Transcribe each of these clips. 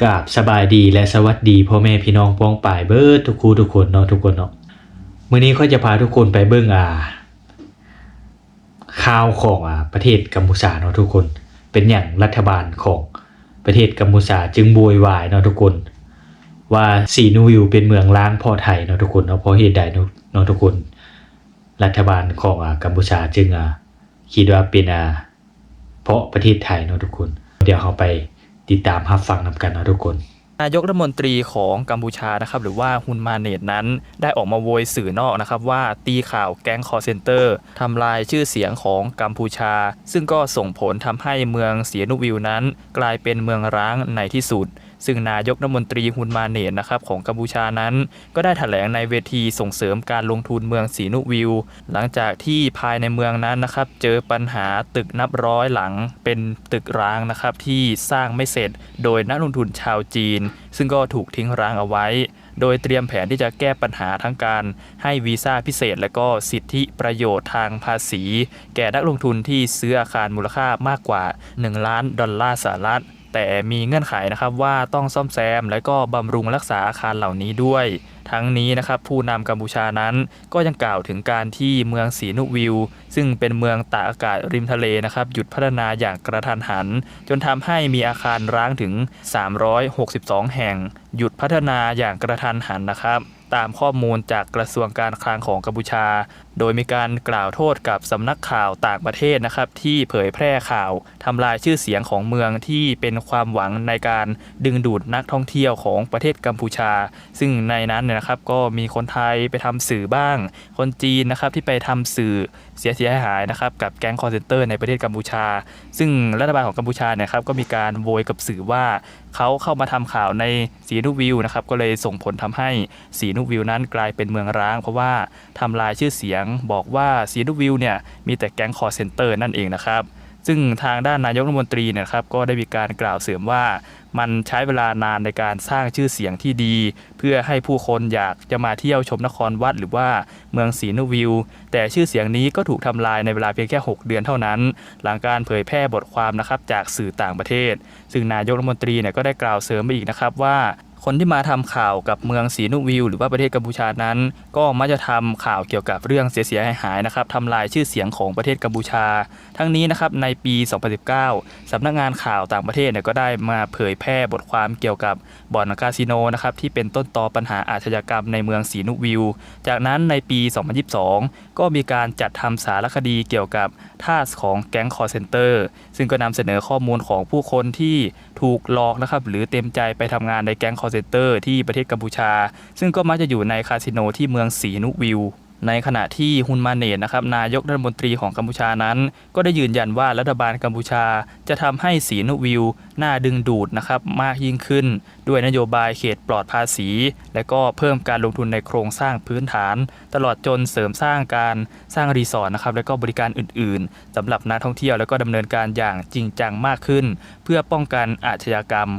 กราบสบายดีและสวัสดีพ่อแม่พี่น้องป้องป่ายเบิดทุกคู่ทุกคนเนาะทุกคนเนาะมื้อนี้ข้อยจะพาทุกคนไปเบิ่งอ่าข่าวของอ่าประเทศกัมพูชาเนาะทุกคน เป็นอย่างรัฐบาลของประเทศกัมพูชาจึงโวยวายเนาะทุกคน ว่าสีนูวิวเป็นเมืองล้างพ่อไทยเนาะทุกคนเนาะเพราะเหตุใดเนาะทุกคน รัฐบาลของอ่ากัมพูชาจึงอ่าคิดว่าเป็นอ่าเพราะประเทศไทยเนาะทุกคน เดี๋ยวเราไป ติดตามรับฟังนำกันนะทุกคน นายกรัฐมนตรีของกัมพูชานะครับหรือว่าฮุนมาเนตนั้นได้ออกมาโวยสื่อนอกนะครับว่าตีข่าวแก๊งคอร์เซนเตอร์ทำลายชื่อเสียงของกัมพูชา ซึ่งก็ส่งผลทำให้เมืองเสียนุวิวนั้น กลายเป็นเมืองร้างในที่สุด ซึ่งนายกรัฐมนตรีฮุนมาเนตนะครับของกัมพูชานั้น ก็ได้ถแถลงในเวทีส่งเสริมการลงทุนเมืองสีนุวิว หลังจากที่ภายในเมืองนั้นนะครับเจอปัญหาตึกนับร้อยหลังเป็นตึกร้างนะครับที่สร้างไม่เสร็จ โดยนักลงทุนชาวจีน ซึ่งก็ถูกทิ้งร้างเอาไว้โดยเตรียมแผนที่จะแก้ปัญหาทั้งการให้วีซ่าพิเศษ และก็สิทธิประโยชน์ทางภาษี แก่นักลงทุนที่ซื้ออาคารมูลค่ามากกว่า 1 ล้านดอลลาร์สหรัฐ แต่มีเงื่อนไขนะครับว่าต้องซ่อมแซมและก็บำรุงรักษาอาคารเหล่านี้ด้วย ทั้งนี้นะครับผู้นำกัมพูชานั้นก็ยังกล่าวถึงการที่เมืองสีนุวิว ซึ่งเป็นเมืองตากอากาศริมทะเลนะครับหยุดพัฒนาอย่างกระทันหัน จนทำให้มีอาคารร้างถึง 362 แห่ง หยุดพัฒนาอย่างกระทันหันนะครับตามข้อมูลจากกระทรวงการคลังของกัมพูชา โดยมีการกล่าวโทษกับสำนักข่าวต่างประเทศนะครับที่เผยแพร่ข่าวทำลายชื่อเสียงของเมืองที่เป็นความหวังในการดึงดูดนักท่องเที่ยวของประเทศกัมพูชา ซึ่งในนั้นนะครับ ก็มีคนไทยไปทำสื่อบ้าง คนจีนนะครับที่ไปทำสื่อเสียเสียหายนะครับกับแก๊งคอร์เซนเตอร์ในประเทศกัมพูชา ซึ่งรัฐบาลของกัมพูชาเนี่ยครับก็มีการโวยกับสื่อว่าเขาเข้ามาทำข่าวในสีนุวิวนะครับก็เลยส่งผลทำให้สีนุวิวนั้นกลายเป็นเมืองร้าง เพราะว่าทำลายชื่อเสียงบอกว่าสีนุวิวเนี่ยมีแต่แก๊งคอร์เซนเตอร์นั่นเองนะครับ ซึ่งทางด้านนายกรัฐมนตรีเนี่ยครับก็ได้มีการกล่าวเสริมว่า มันใช้เวลานานในการสร้างชื่อเสียงที่ดี เพื่อให้ผู้คนอยากจะมาเที่ยวชมนครวัดหรือว่าเมืองศรีนุวิว แต่ชื่อเสียงนี้ก็ถูกทำลายในเวลาเพียงแค่ 6 เดือนเท่านั้น หลังการเผยแพร่บทความนะครับจากสื่อต่างประเทศ ซึ่งนายกรัฐมนตรีเนี่ยก็ได้กล่าวเสริมไปอีกนะครับว่า คนที่มาทำข่าวกับเมืองศรีนุวิว หรือว่าประเทศกัมพูชานั้น ก็มักจะทำข่าวเกี่ยวกับเรื่องเสียหายๆนะครับทำลายชื่อเสียงของประเทศกัมพูชา ทั้งนี้นะครับในปี 2019สำนักงานข่าวต่างประเทศเนี่ยก็ได้มาเผยแพร่บทความเกี่ยวกับบ่อนคาสิโนนะครับที่เป็นต้นตอปัญหาอาชญากรรมในเมืองศรีนุวิว จากนั้นในปี 2022 ก็มีการจัดทำสารคดีเกี่ยวกับท่าสของแก๊งคอร์เซนเตอร์ซึ่งก็นำเสนอข้อมูลของผู้คนที่ถูกหลอกนะครับหรือเต็มใจไปทำงานในแก๊งคอร์เซนเตอร์ที่ประเทศกัมพูชา ซึ่งก็มักจะอยู่ในคาสิโนที่เมืองศรีนุวิว ในขณะที่ฮุนมาเนตนะครับนายกรัฐมนตรีของกัมพูชานั้น ก็ได้ยืนยันว่ารัฐบาลกัมพูชา จะทำให้สีนุวิวน่าดึงดูดนะครับมากยิ่งขึ้น ด้วยนโยบายเขตปลอดภาษี และก็เพิ่มการลงทุนในโครงสร้างพื้นฐาน ตลอดจนเสริมสร้างการสร้างรีสอร์ทนะครับและก็บริการอื่น ๆสำหรับนักท่องเที่ยวแล้วก็ดำเนินการอย่างจริงจังมากขึ้น เพื่อป้องกันอาชญากรรม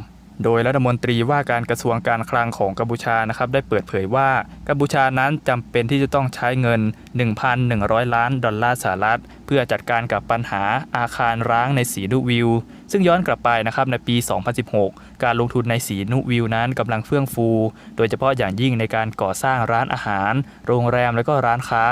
โดยรัฐมนตรีว่าการกระทรวงการคลังของกัมพูชานะครับได้เปิดเผยว่ากัมพูชานั้นจำเป็นที่จะต้องใช้เงิน 1,100 ล้านดอลลาร์สหรัฐ เพื่อจัดการกับปัญหาอาคารร้างในสีนุวิว ซึ่งย้อนกลับไปนะครับในปี 2016 การลงทุนในสีนุวิวนั้นกำลังเฟื่องฟู โดยเฉพาะอย่างยิ่งในการก่อสร้างร้านอาหาร โรงแรมและก็ร้านค้า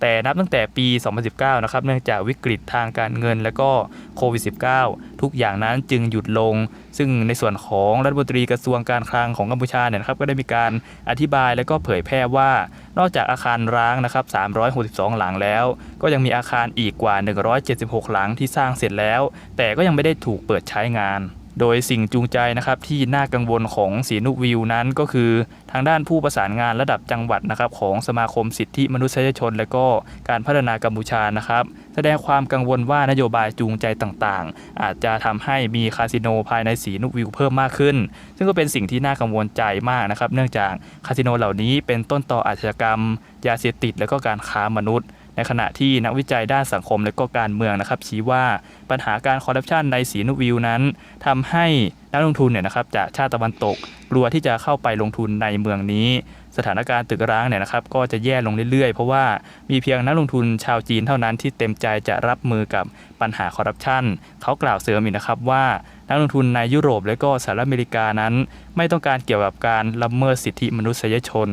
แต่นับตั้งแต่ปี 2019 นะครับเนื่องจากวิกฤตทางการเงินและก็โควิด -19 ทุกอย่างนั้นจึงหยุดลง ซึ่งในส่วนของรัฐมนตรีกระทรวงการคลังของกัมพูชาเนี่ยนะครับก็ได้มีการอธิบายและก็เผยแพร่ว่า นอกจากอาคารร้างนะครับ362 หลังแล้ว ก็ยังมีอาคารอีกกว่า 176 หลังที่สร้างเสร็จแล้ว แต่ก็ยังไม่ได้ถูกเปิดใช้งาน โดยสิ่งจูงใจนะครับที่น่ากังวลของสีนุวิวนั้นก็คือ ทางด้านผู้ประสานงานระดับจังหวัดนะครับของสมาคมสิทธิมนุษยชน และก็การพัฒนากัมพูชานะครับแสดงความกังวลว่านโยบายจูงใจต่างๆ อาจจะทำให้มีคาสิโนภายในสีนุวิวเพิ่มมากขึ้น ซึ่งก็เป็นสิ่งที่น่ากังวลใจมากนะครับ เนื่องจากคาสิโนเหล่านี้เป็นต้นต่ออาชญากรรม ยาเสพติดและก็การค้ามนุษย์ ในขณะที่นักวิจัยด้านสังคมและก็การเมืองนะครับ ชี้ว่าปัญหาการคอร์รัปชันในสีนุวิวนั้นทำให้นักลงทุนเนี่ยนะครับจากชาติตะวันตกกลัวที่จะเข้าไปลงทุนในเมืองนี้ สถานการณ์ตึกร้างเนี่ยนะครับ ก็จะแย่ลงเรื่อยๆ เพราะว่ามีเพียงนักลงทุนชาวจีนเท่านั้นที่เต็มใจจะรับมือกับปัญหาคอร์รัปชันเขากล่าวเสริมอีกนะครับว่านักลงทุนในยุโรปและก็สหรัฐอเมริกานั้น ไม่ต้องการเกี่ยวกับการละเมิดสิทธิมนุษยชน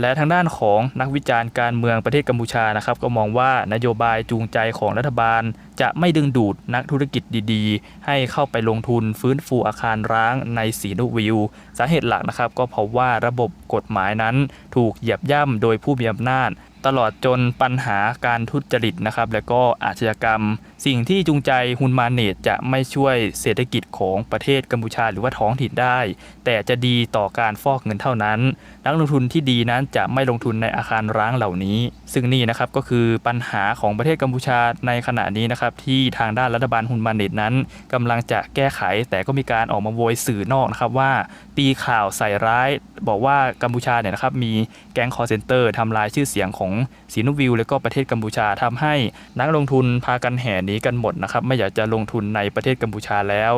และทางด้านของนักวิจารณ์การเมืองประเทศกัมพูชานะครับ ก็มองว่านโยบายจูงใจของรัฐบาล จะไม่ดึงดูดนักธุรกิจดีๆ ให้เข้าไปลงทุนฟื้นฟูอาคารร้างในสีนุวิว สาเหตุหลักนะครับ ก็เพราะว่าระบบกฎหมายนั้น ถูกเหยียบย่ำโดยผู้มีอำนาจ ตลอดจนปัญหาการทุจริตนะครับ และก็อาชญากรรม สิ่งที่จูงใจฮุนมาเนตจะไม่ช่วยเศรษฐกิจของประเทศกัมพูชาหรือว่าท้องถิ่นได้ แต่จะดีต่อการฟอกเงินเท่านั้น นักลงทุนที่ดีนั้นจะไม่ลงทุนในอาคารร้างเหล่านี้ ซึ่งนี่นะครับก็คือปัญหาของประเทศกัมพูชาในขณะนี้นะครับที่ทางด้านรัฐบาลฮุนมาเนตนั้นกำลังจะแก้ไขแต่ก็มีการออกมาโวยสื่อนอกนะครับว่า ตีข่าวใส่ร้าย บอกว่ากัมพูชาเนี่ยนะครับมีแก๊งคอร์เซนเตอร์ทำลายชื่อเสียงของสีนุวิว และก็ประเทศกัมพูชาทำให้นักลงทุนพากันแห่หนีกันหมดนะครับไม่อยากจะลงทุนในประเทศกัมพูชาแล้ว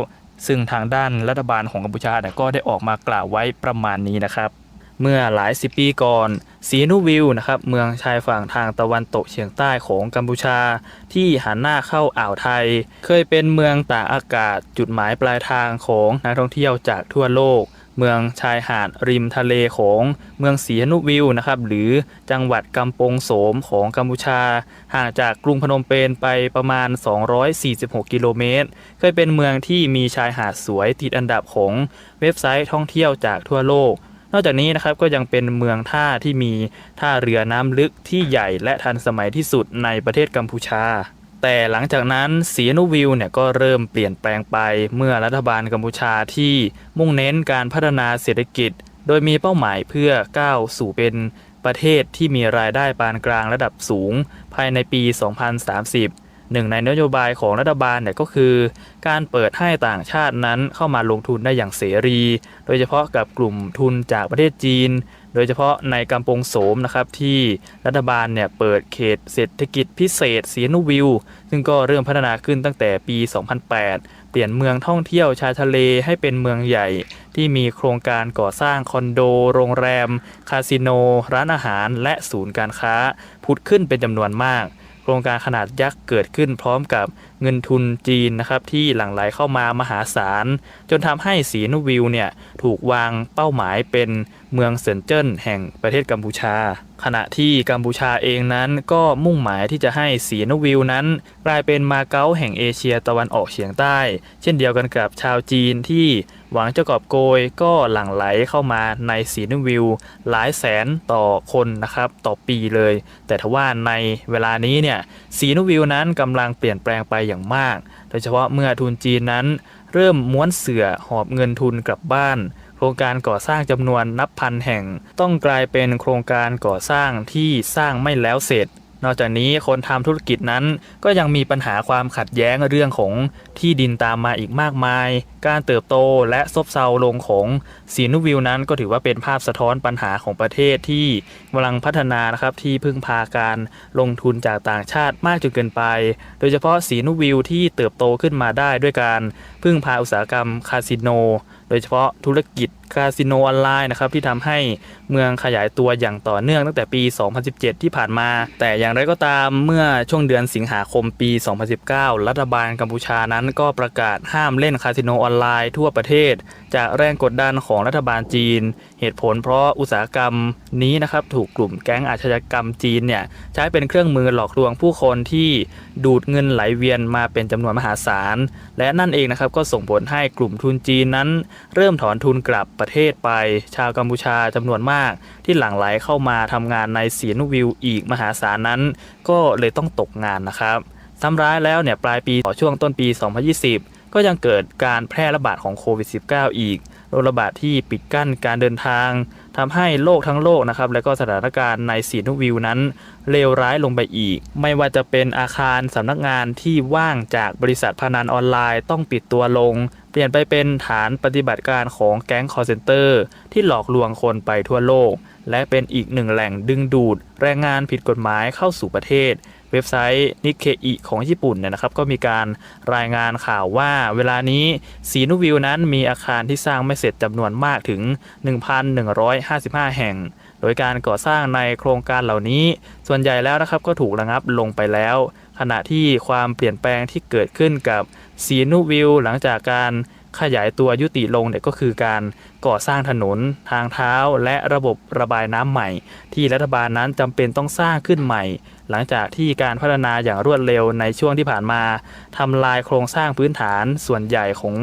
ซึ่งทางด้านรัฐบาลของกัมพูชาเนี่ยก็ได้ออกมากล่าวไว้ประมาณนี้นะครับเมื่อหลายสิบปีก่อนสีนุวิวนะครับเมืองชายฝั่งทางตะวันตกเฉียงใต้ของกัมพูชา ที่หันหน้าเข้าอ่าวไทย เคยเป็นเมืองตากอากาศจุดหมายปลายทางของนักท่องเที่ยวจากทั่วโลก เมืองชายหาดริมทะเลของเมืองสีนุวิวนะครับหรือจังหวัดกำปงโสมของกัมพูชา ห่างจากกรุงพนมเปญไปประมาณ 246 กิโลเมตร เคยเป็นเมืองที่มีชายหาดสวยติดอันดับของเว็บไซต์ท่องเที่ยวจากทั่วโลก นอกจากนี้นะครับก็ยังเป็นเมืองท่าที่มีท่าเรือน้ำลึกที่ใหญ่และทันสมัยที่สุดในประเทศกัมพูชา แต่หลังจากนั้นสีนุวิวเนี่ยก็เริ่มเปลี่ยนแปลงไปเมื่อรัฐบาลกัมพูชาที่มุ่งเน้นการพัฒนาเศรษฐกิจ โดยมีเป้าหมายเพื่อก้าวสู่เป็นประเทศที่มีรายได้ปานกลางระดับสูง ภายในปี 2030 หนึ่งในนโยบายของรัฐบาลเนี่ยก็คือ การเปิดให้ต่างชาตินั้นเข้ามาลงทุนได้อย่างเสรี โดยเฉพาะกับกลุ่มทุนจากประเทศจีน โดยเฉพาะในกำปงโสมนะครับที่รัฐบาลเนี่ยเปิดเขตเศรษฐกิจพิเศษเสียนุวิว ซึ่งก็เริ่มพัฒนาขึ้นตั้งแต่ปี 2008 เปลี่ยนเมืองท่องเที่ยวชายทะเลให้เป็นเมืองใหญ่ ที่มีโครงการก่อสร้างคอนโด โรงแรม คาสิโน ร้านอาหาร และศูนย์การค้าผุดขึ้นเป็นจำนวนมาก โครงการขนาดยักษ์เกิดขึ้นพร้อมกับเงินทุนจีนนะครับที่หลั่งไหลเข้ามามหาศาล จนทำให้สีนุวิวเนี่ยถูกวางเป้าหมายเป็นเมืองเซินเจิ้นแห่งประเทศกัมพูชา ขณะที่กัมพูชาเองนั้นก็มุ่งหมายที่จะให้สีนุวิวนั้น กลายเป็นมาเก๊าแห่งเอเชียตะวันออกเฉียงใต้ เช่นเดียวกันกับชาวจีนที่ หวังจะกอบโกยก็หลั่งไหลเข้ามาในสีนุวิว หลายแสนต่อคนนะครับต่อปีเลย แต่ทว่าในเวลานี้เนี่ยสีนุวิวนั้นกำลังเปลี่ยนแปลงไปอย่างมาก โดยเฉพาะเมื่อทุนจีนนั้น เริ่มม้วนเสือหอบเงินทุนกลับบ้านโครงการก่อสร้างจำนวนนับพันแห่ง ต้องกลายเป็นโครงการก่อสร้างที่สร้างไม่แล้วเสร็จ นอกจากนี้คนทำธุรกิจนั้นก็ยังมีปัญหาความขัดแย้งเรื่องของที่ดินตามมาอีกมากมาย การเติบโตและซบเซาลงของสีนุวิวนั้นก็ถือว่าเป็นภาพสะท้อนปัญหาของประเทศที่กำลังพัฒนานะครับที่พึ่งพาการลงทุนจากต่างชาติมากจนเกินไป โดยเฉพาะสีนุวิวที่เติบโตขึ้นมาได้ด้วยการพึ่งพาอุตสาหกรรมคาสิโน โดยเฉพาะธุรกิจ คาสิโนออนไลน์นะครับที่ทำให้เมืองขยายตัวอย่างต่อเนื่องตั้งแต่ปี 2017 ที่ผ่านมา แต่อย่างไรก็ตามเมื่อช่วงเดือนสิงหาคมปี 2019 รัฐบาลกัมพูชานั้นก็ประกาศห้ามเล่นคาสิโนออนไลน์ทั่วประเทศ จากแรงกดดันของรัฐบาลจีน เหตุผลเพราะอุตสาหกรรมนี้นะครับถูกกลุ่มแก๊งอาชญากรรมจีนเนี่ยใช้เป็นเครื่องมือหลอกลวงผู้คนที่ดูดเงินไหลเวียนมาเป็นจำนวนมหาศาล และนั่นเองนะครับก็ส่งผลให้กลุ่มทุนจีนนั้น เริ่มถอนทุนกลับปประเทศไป ชาวกัมพูชาจำนวนมาก ที่หลั่งไหลเข้ามาทำงานในสีนวิวอีกมหาศาลนั้น ก็เลยต้องตกงานนะครับซ้ำร้ายแล้วเนี่ยปลายปีต่อช่วงต้นปี 2020 ก็ยังเกิดการแพร่ระบาดของโควิด -19 อีกโรคระบาดที่ปิดกั้นการเดินทางทำให้โลกทั้งโลกนะครับ และก็สถานการณ์ในสีนุวิวนั้นเลวร้ายลงไปอีก ไม่ว่าจะเป็นอาคารสำนักงานที่ว่างจากบริษัทพนันออนไลน์ต้องปิดตัวลง เปลี่ยนไปเป็นฐานปฏิบัติการของแก๊งคอร์เซนเตอร์ที่หลอกลวงคนไปทั่วโลก และเป็นอีกหนึ่งแหล่งดึงดูด แรงงานผิดกฎหมายเข้าสู่ประเทศ เว็บไซต์นิเคอิของญี่ปุ่นเนี่ยนะครับ ก็มีการรายงานข่าวว่าเวลานี้สีนุวิวนั้นมีอาคารที่สร้างไม่เสร็จจำนวนมากถึง 1,155 แห่งโดยการก่อสร้างในโครงการเหล่านี้ ส่วนใหญ่แล้วนะครับก็ถูกระงับลงไปแล้ว ขณะที่ความเปลี่ยนแปลงที่เกิดขึ้นกับ สีนุวิวหลังจากการขยายตัวยุติลงเนี่ยก็คือการก่อสร้างถนนทางเท้าและระบบระบายน้ำใหม่ ที่รัฐบาลนั้นจำเป็นต้องสร้างขึ้นใหม่ หลังจากที่การพัฒนาอย่างรวดเร็วในช่วงที่ผ่านมาทำลายโครงสร้างพื้นฐานส่วนใหญ่ของ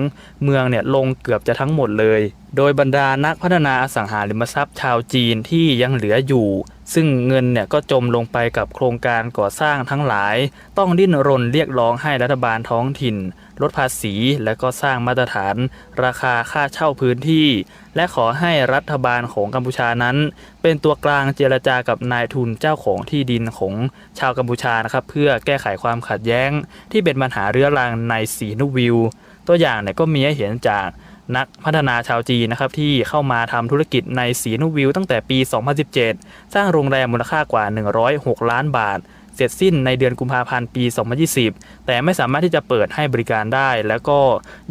เมืองเนี่ยลงเกือบจะทั้งหมดเลย โดยบรรดานักพัฒนาอสังหาริมทรัพย์ชาวจีนที่ยังเหลืออยู่ ซึ่งเงินเนี่ยก็จมลงไปกับโครงการก่อสร้างทั้งหลาย ต้องดิ้นรนเรียกร้องให้รัฐบาลท้องถิ่น ลดภาษี และก็สร้างมาตรฐาน ราคาค่าเช่าพื้นที่ และขอให้รัฐบาลของกัมพูชานั้น เป็นตัวกลางเจรจากับนายทุนเจ้าของที่ดินของชาวกัมพูชานะครับเพื่อแก้ไขความขัดแย้ง ที่เป็นปัญหาเรื้อรังในสีนุวิว ตัวอย่างเนี่ยก็มีให้เห็นจากนักพัฒนาชาวจีนนะครับที่เข้ามาทำธุรกิจในสีนุวิวตั้งแต่ปี 2017 สร้างโรงแรมมูลค่ากว่า 106 ล้านบาท เสร็จสิ้นในเดือนกุมภาพันธ์ปี 2020 แต่ไม่สามารถที่จะเปิดให้บริการได้ แล้วก็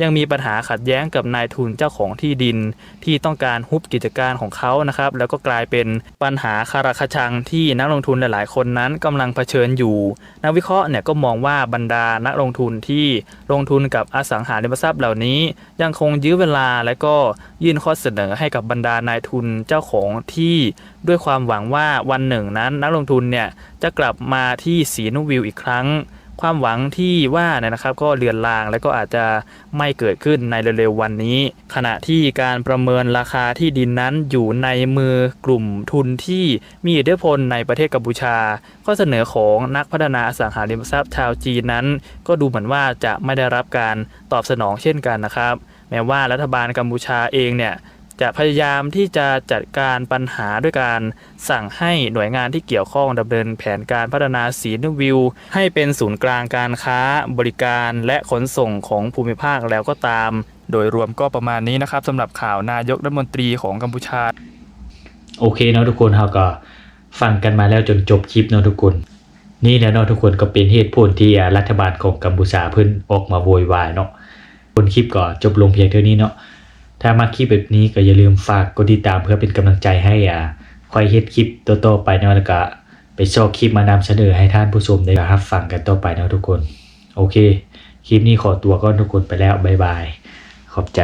ยังมีปัญหาขัดแย้งกับนายทุนเจ้าของที่ดิน ที่ต้องการฮุบกิจการของเขานะครับแล้วก็กลายเป็นปัญหาคาราคาชังที่นักลงทุนหลาย ๆ คนนั้นกำลังเผชิญอยู่ นักวิเคราะห์เนี่ยก็มองว่าบรรดานักลงทุนที่ลงทุนกับอสังหาริมทรัพย์เหล่านี้ ยังคงยื้อเวลาและก็ยื่นข้อเสนอให้กับบรรดานายทุนเจ้าของที่ด้วยความหวังว่าวันหนึ่งนั้นนักลงทุนเนี่ยจะกลับมาที่สีนุวิวอีกครั้ง ความหวังที่ว่าเนี่ยนะครับก็เลือนลางและก็อาจจะไม่เกิดขึ้นในเร็วๆวันนี้ ขณะที่การประเมินราคาที่ดินนั้นอยู่ในมือกลุ่มทุนที่มีอิทธิพลในประเทศกัมพูชา ข้อเสนอของนักพัฒนาอสังหาริมทรัพย์ชาวจีนนั้น ก็ดูเหมือนว่าจะไม่ได้รับการตอบสนองเช่นกันนะครับ แม้ว่ารัฐบาลกัมพูชาเองเนี่ย จะพยายามที่จะจัดการปัญหาด้วยการสั่งให้หน่วยงานที่เกี่ยวข้องดำเนินแผนการพัฒนาสีนวิว ให้เป็นศูนย์กลางการค้า บริการและขนส่งของภูมิภาคแล้วก็ตาม โดยรวมก็ประมาณนี้นะครับสำหรับข่าวนายกรัฐมนตรีของกัมพูชา โอเคเนาะทุกคนเราก็ฟังกันมาแล้วจนจบคลิปเนาะทุกคนนี่แหละเนาะทุกคนก็เป็นเหตุผลที่รัฐบาลของกัมพูชาเพิ่นออกมาโวยวายเนาะคนคลิปก็จบลงเพียงเท่านี้เนาะ ถ้ามาคลิปแบบนี้ก็อย่าลืมฝากกดติดตามเพื่อเป็นกำลังใจให้อ่าคอยเฮ็ดคลิปต่อๆไปเนาะแล้วก็ไปชอบคลิปมานำเสนอให้ท่านผู้ชมได้รับฟังกันต่อไปเนาะทุกคน โอเค คลิปนี้ขอตัวก่อนทุกคนไปแล้วบ๊ายบาย ขอบใจ